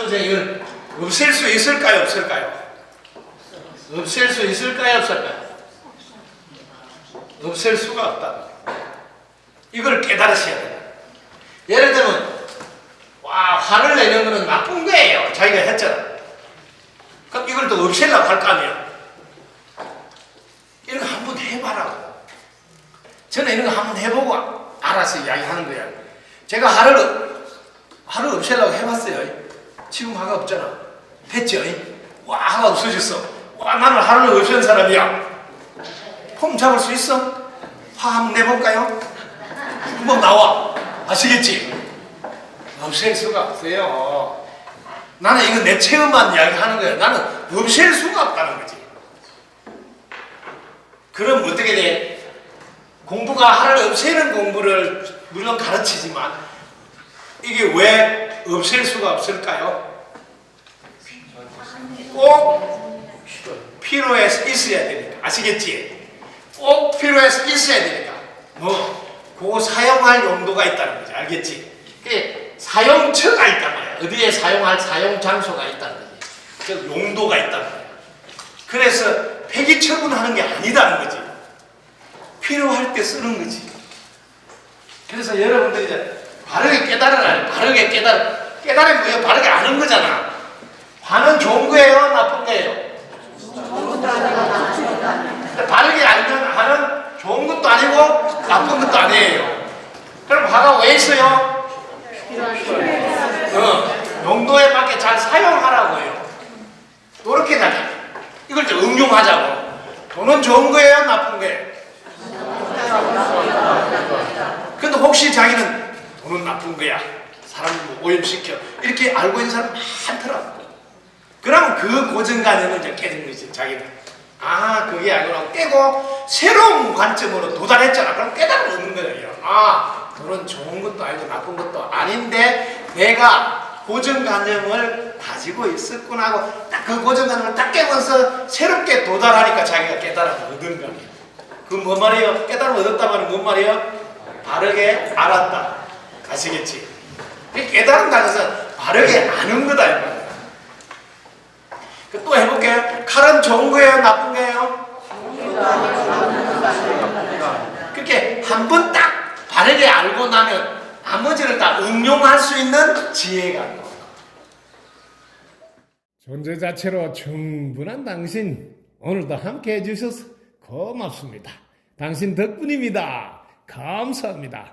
이걸 없앨 수 있을까요? 없을까요? 없앨 수 있을까요? 없을까요? 없앨 수가 없다. 이걸 깨달으셔야 돼요. 예를 들면 와 화를 내는 거는 나쁜 거예요. 자기가 했잖아. 그럼 이걸 또 없애려고 할 거 아니에요. 이런 거 한번 해봐라고. 저는 이런 거 한번 해보고 알아서 이야기하는 거야. 제가 화를 화를 없애려고 해봤어요. 지금 화가 없잖아. 됐죠? 와 화가 없어졌어. 와 나는 화를 없앤 사람이야. 폼 잡을 수 있어? 화 한번 내볼까요? 한번 나와. 아시겠지? 없앨 수가 없어요. 나는 이거 내 체험만 이야기하는 거야. 나는 없앨 수가 없다는 거지. 그럼 어떻게 돼? 공부가 하나를 없애는 공부를 물론 가르치지만 이게 왜 없앨 수가 없을까요? 꼭 필요해서 있어야 되니까 아시겠지? 꼭 필요해서 있어야 되니까 뭐 그거 사용할 용도가 있다는 거지. 알겠지? 그게 사용처가 있단 말이야. 어디에 사용할 사용 장소가 있다는 거지. 즉 용도가 있다는 거야. 그래서 폐기 처분하는 게 아니다는 거지. 필요할 때 쓰는 거지. 그래서 여러분들이 이제 바르게 깨달아라 바르게 깨달아 깨달으면 뭐예요? 바르게 아는 거잖아 화는 좋은 거예요? 나쁜 거예요? 바르게 알면 화는 좋은 것도 아니고 나쁜 것도 아니에요. 그럼 화가 왜 있어요? 어, 용도에 맞게 잘 사용하라고요. 이렇게 나게 이걸 좀 응용하자고. 돈은 좋은 거예요? 나쁜 거예요? 근데 혹시 자기는 돈은 나쁜 거야. 사람 뭐 오염시켜. 이렇게 알고 있는 사람 많더라고. 그럼 그 고정관념을 이제 깨는 거지, 자기는. 아, 그게 아니구나. 깨고 새로운 관점으로 도달했잖아. 그럼 깨달음 얻는 거예요. 아, 돈은 좋은 것도 아니고 나쁜 것도 아닌데 내가 고정관념을 가지고 있었구나 하고 딱 그 고정관념을 딱 깨면서 새롭게 도달하니까 자기가 깨달음을 얻은 거예요. 그뭔 말이에요? 깨달음 얻었다 말은 뭔 말이에요? 바르게 알았다. 아시겠지? 그 깨달은다는 것은 바르게 아는 거다 이 말이야. 그또 해볼게요. 칼은 좋은 거예요? 나쁜 거예요? 그렇게 한 번 딱 바르게 알고 나면 나머지를 다 응용할 수 있는 지혜가. 존재 자체로 충분한 당신 오늘도 함께 해주셔서 고맙습니다. 당신 덕분입니다. 감사합니다.